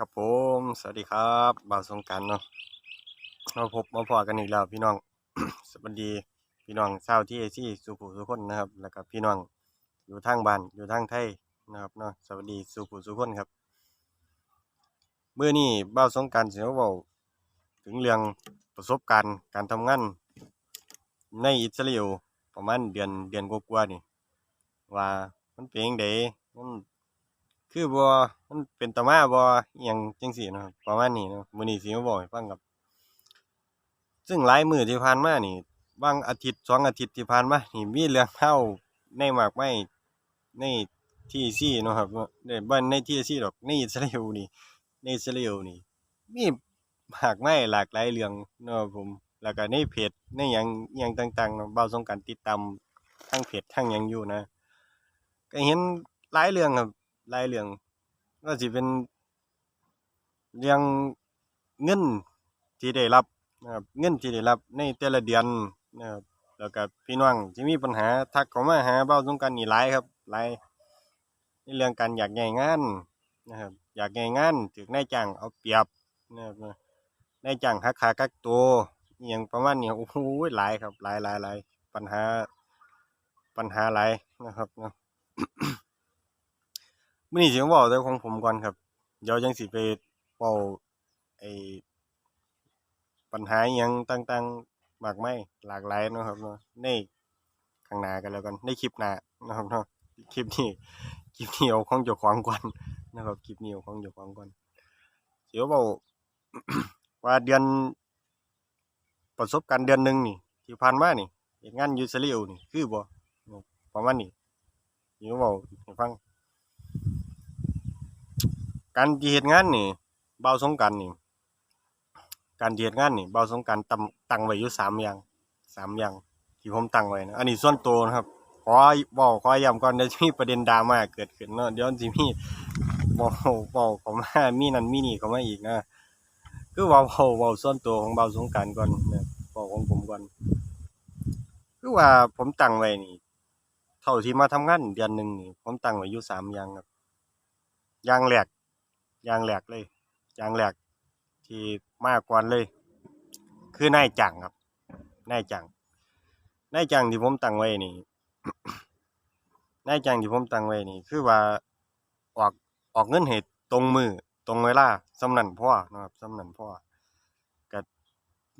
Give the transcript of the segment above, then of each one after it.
ครับผมสวัสดีครับบ่าวสงการเนาะมาพบมาพอกันอีกแล้วพี่น้อง สวัสดีพี่น้องชาวที่ที่สุขุสุขคนนะครับ แล้วก็พี่น้องอยู่ทางบ้านอยู่ทางไทยนะครับเนาะสวัสดีสุขุสุขคนครับเมื่อนี้บ่าวสงการเสียวเบาถึงเรื่องประสบการณ์การทำงานในอิสราเอลประมาณเดือนเดือนกว่าๆนี่ว่ามันเป็นจั่งใดมัน คือบ่มันเป็นตามาบ่อิหยังจังซี่เนะครับประมาณนี้นะมือนี้สิมาบอกให้ฟังครับ ซึ่งหลายมือที่ผ่านมานี่บางอาทิตย์สองอาทิตย์ที่ผ่านมานี่มีเรื่องเล่าในหมากไมายในที่ซี่นะครับเนาะในบ่ในที่ซี่ดอกในอิสราเอลนี่ในอิสราเอลนี่มีหมากไมายหลากหลายเรื่องนะครับผมแล้วก็ในเพจในหยังอิหยังต่างๆเนะบ่าสงกานต์ติดตามทั้งเพจทั้งยังอยู่นะ ก็เห็นหลายเรื่องครับ หลายเรื่องก็สิเป็นเรื่องเงินที่ได้รับนะครับเงินที่ได้รับในแต่ละเดือนนะครับแล้วก็พี่น้องที่มีปัญหาทักเข้ามาหาเบ้าสงกรานนี่หลายครับหลายในเรื่องการอยากย้ายงานนะครับอยากย้ายงานถูกนายจ้างเอาเปรียบนะครับนายจ้างหักค่ากักตัวอหยังประมาณนี้โอ้โหหลายครับหลายหลายหลายปัญหาปัญหาหลายนะครับเนาะ มื้อนี้สิมาเว้าแต่ของผมก่อนครับ เดี๋ยวจังสิไปเว้าไอ้ปัญหาอิหยังต่างๆมากมายหลากหลายนะครับเนาะในข้างหน้ากันแล้วกันในคลิปหน้านะครับเนาะคลิปนี้คลิปนี้เอาของเจ้าของก่อนนะครับคลิปนี้เอาของเจ้าของก่อนสิมาเว้าว่าเดือนประสบการณ์เดือนหนึ่งนี่ที่ผ่านมานี่เฮ็ดงานยู่อิสราเอลนี่คือบ่ประมาณนี้สิมาเว้าให้ฟัง การที่เฮ็ดงานนี่เบาสงกานต์นี่ การที่เฮ็ดงานนี่เบาสงกานต์ตั้งตั้งไว้อยู่สามอย่างสามอย่างที่ผมตั้งไว้นะอันนี้ส่วนตัวนะครับขอเว้าขอย้ำก่อนเดี๋ยวจะมีประเด็นดราม่าเกิดขึ้นเนาะเดี๋ยวสิมีเว้าเว้าเขามามีนั่นมีนี่เขามาอีกนะคือเว้าเว้าเว้าส่วนตัวของเบาสงกานต์ก่อนนะเว้าของผมก่อนคือว่าผมตั้งไว้นี่ เท่าที่มาทำงานเดือนหนึ่งนี่ผมตั้งไว้อยู่สามอย่างครับอย่างแรก ยางแรกเลยยางแรกที่มาก่อนเลย คือนายจ้างครับนายจ้างนายจ้างที่ผมตั้งไว้นี่นายจ้างที่ผมตั้งไว้นี่ คือว่าออกออกเงินให้ตรงมือตรงเวลาสำนันพ่อนะครับสำนันพ่อก็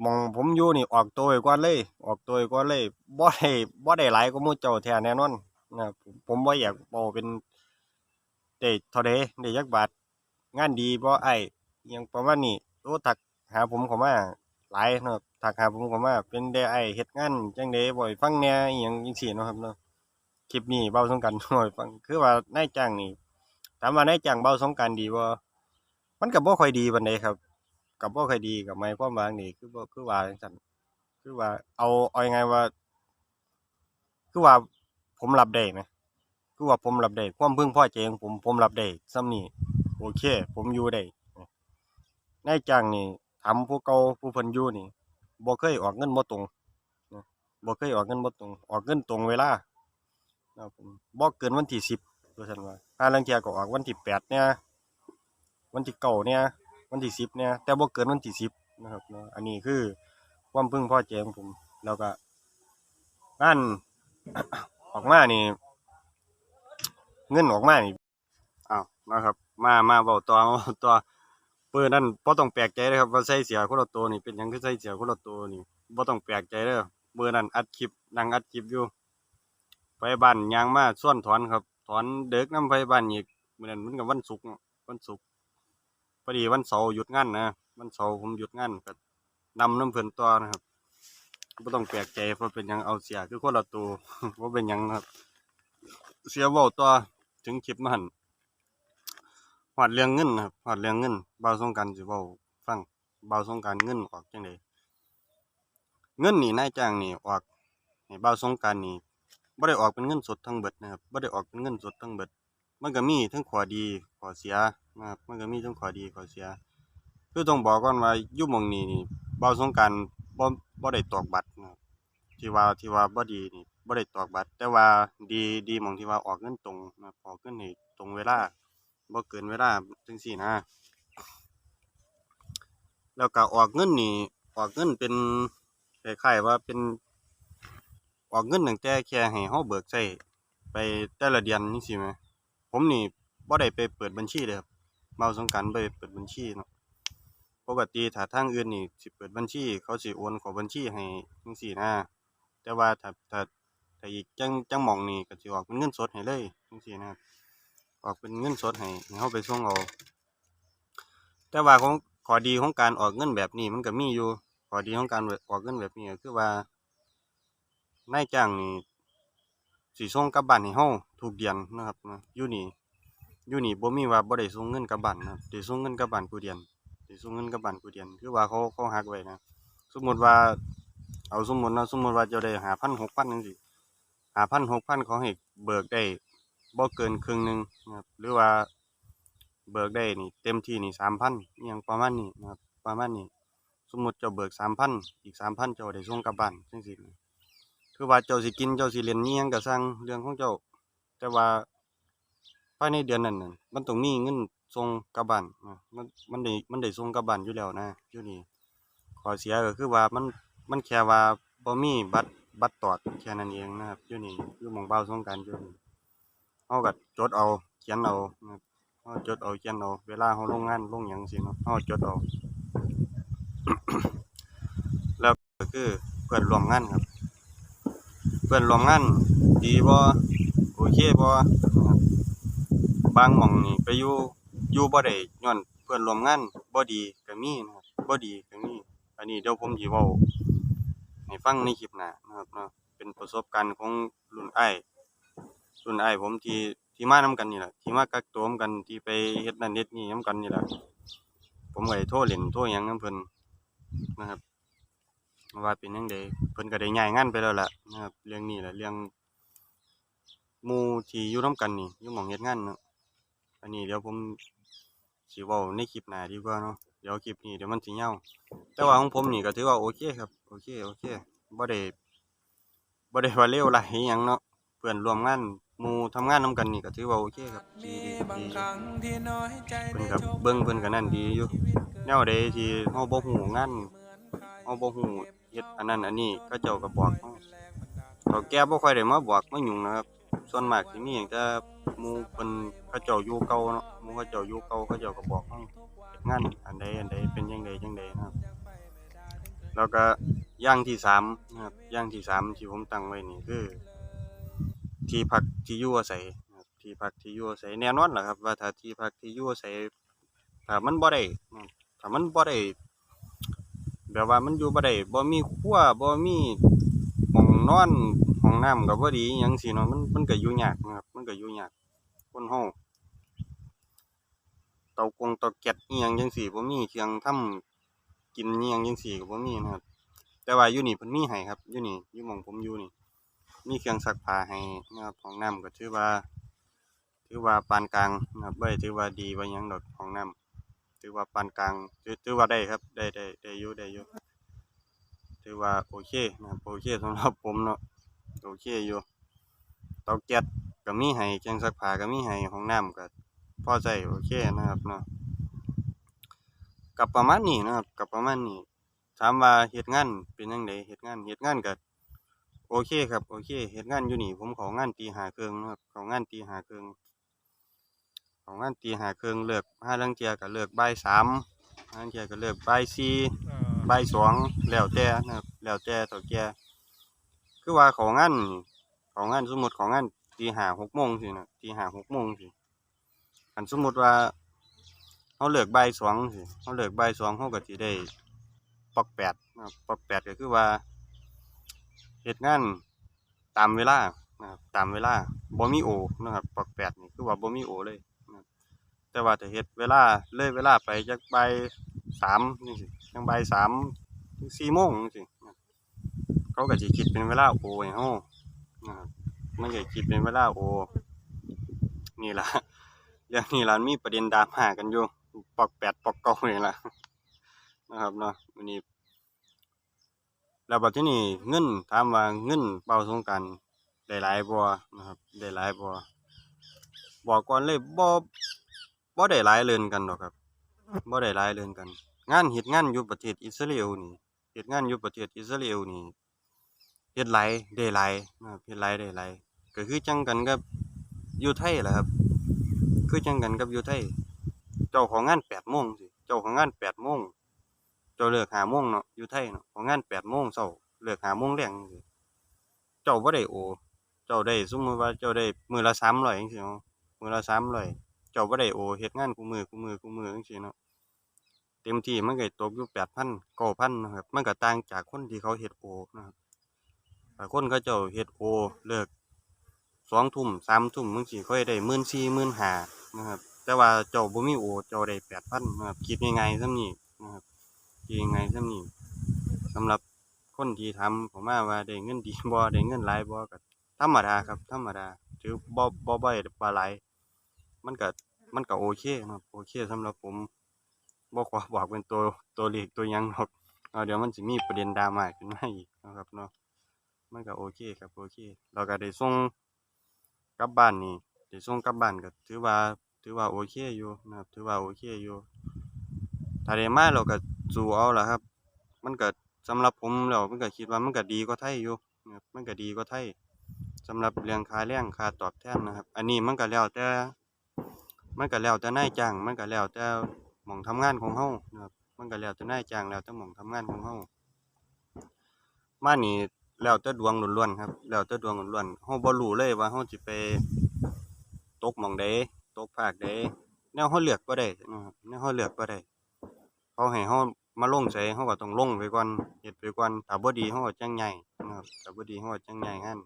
หม้องผมอยู่นี่ออกตัวไว้ก่อนเลย ออกตัวไว้ก่อนเลยบ่ได้บ่ได้หลายกว่าหมู่เจ้าแท้แน่นอนนะผมผมบ่อยากเว้าเป็นได้เท่าใดได้จักบาท งานดีบ่อ้ายอิหยังประมาณนี้โอ้ทักหาผมเขามาหลายเนาะทักหาผมเขามาเป็นได้อ้เฮ็ดงานจังใดบ่ให้ฟังแหน่อิหยังจังซี่เนาะครับเนาะคลิปนี้เบาสงกรานบ่ให้ฟังคือว่านายจ้างนี่ถามว่านายจ้างเบาสงกรานดีบ่มันก็บ่ค่อยดีปานใดครับก็บ่ค่อยดีก็หมายความว่างนี้คือบ่คือว่าจังซั่นคือว่าเอาเอายังไงว่า คือว่าผมรับได้แหมคือว่าผมรับได้ความพึงพอใจของผมผมรับได้ส่ำนี้ โอเค ผมอยู่ได้นายจ้างนี่ถามผู้เก่าผู้เพิ่นอยู่นี่บ่เคยออกเงินบ่ตรงบ่เคยออกเงินบ่ตรง ออกเงินตรงเวลาครับผมบ่เกินวันที่10ว่าซั่นว่าห่าลางเทียก็ออกวันที่8เนี่ย วันที่9เนี่ย วันที่10เนี่ย แต่บ่เกินวันที่10นะครับเนาะอันนี้คือความพึ่งพ่อใจของผม แล้วก็งานออกมานี่ เงินออกมานี่อ้าวนะครับ มามาเว้าต่อมาเว้าต่อเปิ้นนั่นบ่ต้องแปลกใจเด้อครับว่าใส่เสื้อคนละตัวนี่เป็นหยังคือใส่เสื้อคนละตัวนี่บ่ต้องแปลกใจเด้อเมื่อนั้นอัดคลิปนั่งอัดคลิปอยู่ ไปบ้านยางมาส่วนถอนครับ ถอนเด็กน้ำไปบ้านอีกมื้อนั้นมันก็วันศุกร์วันศุกร์พอดีวันเสาร์หยุดงานนะวันเสาร์ผมหยุดงานก็นำน้ำเพิ่นต่อนะครับบ่ต้องแปลกใจเพราะเป็นยังเอาเสียคือคนละตัวบ่เป็นยังนะครับ เสียเว้าต่อถึงคลิปนั้น ฮอดเรื่องเงินนะครับฮอดเรื่องเงินเบาสงกานต์สิเว้าฟังเบาสงกานต์เงินออกจังไดเงินนี่นายจ้างนี่ออกให้บ่าสงกานต์นี่บ่ได้ออกเป็นเงินสดทั้งเบิดนะครับบ่ได้ออกเป็นเงินสดทั้งเบิด มันก็มีทั้งข้อดีข้อเสียนะครับมันก็มีทั้งข้อดีข้อเสีย คือต้องบอกก่อนว่าอยู่หม้องนี้นี่บ่าสงกานต์บ่บ่ได้ตอกบัตรนะครับที่ว่าที่ว่าบ่ดีนี่บ่ได้ตอกบัตร แต่ว่าดีดีหม้องที่ว่าออกเงินตรงนะออกเงินให้ตรงเวลา บ่เกินเวลาจังซี้นะ แล้วก็ออกเงินนี่ออกเงินเป็นคล้ายๆว่าเป็นออกเงินตั้งแต่แค่ให้เฮาเบิกใช้ไปแต่ละเดือนจังซี่แหมผมนี่บ่ได้ไปเปิดบัญชีเลยครับเมาสงกรานได้เปิดบัญชีเนาะปกติถ้าทางอื่นนี่สิเปิดบัญชี เขาสิโอนข้าบัญชีให้จังซี่นะแต่ว่าถ้าถ้าถ้าอีกจังจังหม่องนี่ก็สิออกเป็นเงินสดให้เลยจังซี่นะครับ ออกเป็นเงินสดให้ให้เฮาไปส่งเอาแต่ว่าของข้อดีของการออกเงินแบบนี้มันก็มีอยู่ข้อดีของการออกเงินแบบนี้ก็คือว่านายจ้างนี่สิส่งกลับบ้านให้เฮาทุกเดือนนะครับนะอยู่นี่อยู่นี่บ่มีว่าบ่ได้ส่งเงินกลับบ้านนะครับได้ส่งเงินกลับบ้านกูเดือนได้ส่งเงินกลับบ้านกูเดือนคือว่าเขาเขาหักไว้นะสมมติว่า เอาสมมตินะสมมติว่าจะได้5,000 6,000จังซี่5,000 6,000เขาให้เบิกได้ บ่เกินครึ่งหนึ่งนะครับหรือว่าเบิกได้นี่เต็มที่นี่สามพันอหยังประมาณนี้นะครับประมาณนี้ สมมติเจ้าเบิกสามพันอีกสามพันเจ้าได้ส่งกลับบ้านจังซี่คือว่าเจ้าสิกินเจ้าสิเล่นอิหยังก็สั่งเรื่องของเจ้า แต่ว่าภายในเดือนนั้นน่ะมันต้องมีเงินส่งกลับบ้านนะมันมันได้มันได้ส่งกลับบ้านอยู่แล้วนะอยู่นี่ข้อเสียก็คือว่ามันมันแค่ว่าบ่มีบัตรบัตรตอดแค่นั้นเองนะครับอยู่นี่อยู่หม่องเบ้าสงกรารอยู่นี่ เฮาก็จดเอาเขียนเอาเราจดเอาเขียนเอาเวลาเราลงงานลงหยังสิเนาะเราจดเอา แล้วก็คือเพื่อนรวมงานครับ เพื่อนรวมงานดีบ่โอเคบ่บางหม่องนี่ไปอยู่อยู่บ่ได้ย้อนเพื่อนรวมงานบ่ดีก็มีนะครับบ่ดีก็มีอันนี้เดี๋ยวผมสิเว้าให้ฟังในคลิปหน้านะครับเนาะเป็นประสบการณ์ของรุ่นไอ้ รุ่นไอ้ผมที่ที่มานำกันนี่แหละที่มากักตัวนำกันที่ไปเฮ็ดนั่นเฮ็ดนี่นำกันนี่แหละผมก็ได้โทรเล่นโทรหยังนำเพิ่นนะครับ ว่าเป็นจังไดเพิ่นก็ได้ย้ายงานไปแล้วล่ะนะครับ เรื่องนี้แหละเรื่องหมู่ที่อยู่นํกันนี่อยู่หม้องเฮ็ดงานเนาะอันนี้เดี๋ยวผมสิเว้าในคลิปหน้าดีกว่าเนาะเดี๋ยวคลิปนี้เดี๋ยวมันสิยาวแต่ว่าของผมนี่ก็ถือว่าโอเคครับโอเคโอเคบ่ได้บ่ได้ว่าเลวร้ายอิหยังเนาะเพื่อนร่วมงาน หมู่ทำงานนำกันนี่ก็ถือว่าโอเคครับดีดีดีเพิ่นก็เบิ่งเพิ่นก็นั่นดีอยู่แนวใดที่เฮาบ่ฮู้งานเฮาบ่ฮู้เฮ็ดอันนั้นอันนี้เขาเจ้าก็บอกเฮาเขาแก่บ่ค่อยได้มาบอกมายุ่งนะครับ ส่วนมากสิมีหยังแต่หมู่เพิ่นเขาเจ้าอยู่เก่าเนาะหมู่เขาเจ้าอยู่เก่าเขาเจ้าก็บอกเฮางานอันใดอันใดเป็นจังไดจังใดนะครับ แล้วก็อย่างที่สามนะครับอย่างที่สามที่ผมตั้งไว้นี่คือ ที่พักที่อยู่อาศัยครับที่พักที่อยู่อาศัยแน่นอนล่ะครับ ว่าถ้าที่พักที่อยู่อาศัยถ้ามันบ่ได้ถ้ามันบ่ได้แบบว่ามันอยู่บ่ได้บ่มีครัวบ่มีห้องนอนห้องน้ำก็บ่ดีอิหยังซี้เนาะมันมันก็อยู่ยากนะครับ มันก็อยู่ยากคนเฮาเตากงเตาแก๊สอิหยังจังซี่บ่มีเครื่องทำกินอิหยังจังซี่ก็บ่มีนะครับแต่ว่าอยู่นี่เพิ่นมีให้ครับอยู่นี่อยู่หม้องผมอยู่นี่ มีเครื่องซักผ้าให้นะครับห้องน้ำก็ถือว่า ถือว่าปานกลางนะครับบ่ได้ถือว่าดีว่ายังดอกห้องน้ำถือว่าปานกลางถือถือว่าได้ครับ ได้ได้ได้อยู่ได้อยู่ถือว่าโอเคนะครับโอเคสำหรับผมเนาะโอเคอยู่เตาแก๊สก็มีให้เครื่องซักผ้าก็มีให้ห้องน้ำก็พอใช้โอเคนะครับเนาะก็ประมาณนี้นะครับก็ประมาณนี้ถามว่าเฮ็ดงานเป็นจังไดเฮ็ดงานเฮ็ดงานก็ โอเคครับ โอเคเฮ็ดงานอยู่นี่ ผมเข้างานตีห้าครึ่งนะครับเข้างานตีห้าครึ่งเข้างานตีห้าครึ่งเลิกห้าลังเที่ยก็เลิกบ่ายสามห้าลังเที่ยก็เลิกบ่ายสี่บ่ายสองแล้วแต่นะครับแล้วแต่เฒ่าแก่คือว่าเข้างานนี่เข้างานสมมุติเข้างานตีห้าหกโมงสินะตีห้าหกโมงสิคันสมมุติว่าเฮาเลิกบ่ายสองสิเฮาเลิกบ่ายสองเฮาก็สิได้ปอกแปดนะครับปอกแปดก็คือว่า เฮ็ดงานตามเวลานะครับตามเวลาบ่มีโอนะครับปอกแปดนี่คือว่าบ่มีโอเลยนะแต่ว่าถ้าเฮ็ดเวลาเลยเวลาไปจักใบสามจังซี่จังบ่ายสามถึงสี่โมงจังซี่นะเขาก็สิคิดเป็นเวลาโอให้เฮานะครับมันก็คิดเป็นเวลาโอ นี่ล่ะเรื่องนี้ล่ะมีประเด็นดราม่ากันอยู่ปอกแปดปอกเก้านี่ล่ะนะครับเนาะมื้อนี้ แล้วบัดที่นี้เงินถามว่าเงินเป่าสงกรานต์ได้หลายบ่นะครับได้หลายบ่บอกก่อนเลยบ่บ่ได้หลายเรือนกันดอกครับบ่ได้หลายเรือนกัน งานเฮ็ดงานอยู่ประเทศอิสราเอลนี่เฮ็ดงานอยู่ประเทศอิสราเอลนี่เฮ็ดหลายได้หลายนะครับเฮ็ดหลายได้หลายก็คือจังกันกับอยู่ไทยแหละครับ คือจังกันกับอยู่ไทย เจ้าของงาน8โมงสิเจ้าของงาน8โมง เจ้าเลิก5โมงเนาะอยู่ไทยเนาะของงาน8โมงเช้าเลิก5โมงแลงจังเจ้าบ่ได้โอ เจ้าได้สมมติว่าเจ้าได้มือละ300จังซี่เนาะมือละ300เจ้าบ่ได้โอเฮ็ดงานคุมื้อคุมื้อคุมื้อจังซี่เนาะเต็มที่มันก็ตกอยู่8,000 9,000นนะครับ มันก็ต่างจากคนที่เขาเฮ็ดโอนะครับถ้าคนเขาเจ้าเฮ็ดโอเลิก2ทุ่ม3ทุ่มจังซี่เขาสิได้14,000 15,000นะครับ แต่ว่าเจ้าบ่มีโอเจ้าได้8,000นนะครับคิดง่ายๆส่ำนี้นะครับ คิดง่ายๆส่ำนี้สำหรับคนที่ทำผมว่าว่าได้เงินดีบ่ได้เงินหลายบ่ก็ธรรมดาครับธรรมดาถือบ่บ่บ่ได้ว่าหลมันก็มันก็โอเคนะครับโอเคสำหรับผมบ่ขอบอกเป็นตัวตัวเลขตัวยังหรอกเอเดี๋ยวมันสิมีประเด็นดราม่าขึ้นมาอีกนะครับเนาะมันก็โอเคครับโอเคเราก็ได้ส่งกลับบ้านนี่ได้ส่งกลับบ้านก็ถือว่าถือว่าโอเคอยู่นะครับถือว่าโอเคอยู่ถ้าได้มาเราก็ สู้เอาล่ะครับ มันก็สำหรับผมแล้วมันก็คิดว่ามันก็ดีกว่าไทยอยู่มันก็ดีกว่าไทยสำหรับเรื่องค่าแรงค่าตอบแทนนะครับ อันนี้มันก็แล้วแต่มันก็แล้วแต่นายจ้าง มันก็แล้วแต่หม้องทำงานของเฮานะครับ มันก็แล้วแต่นายจ้างแล้วแต่หม้องทำงานของเฮามานี่แล้วแต่ดวงล้วนๆครับ แล้วแต่ดวงล้วนๆเฮาบ่รู้เลยว่าเฮาสิไปตกหม้องใดตกภาคใดแนวเฮาเลือกบ่ได้นะครับแนวเฮาเลือกบ่ได้ เขาให้เฮามาลงไสเฮาก็ต้องลงไปก่อนเฮ็ดไปก่อนถ้าบ่ดีเฮาก็จังย้ายนะครับถ้าบ่ดีเฮาก็จังย้ายงาน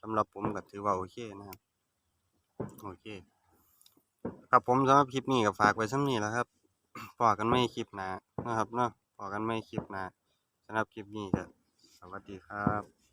สำหรับผมก็ถือว่าโอเคนะครับโอเคครับผมสำหรับคลิปนี้ก็ฝากไว้ส่ำนี้แหละครับพอกันใหม่คลิปหน้านะครับเนาะพอกันใหม่คลิปหน้าสำหรับคลิปนี้ก็สวัสดีครับ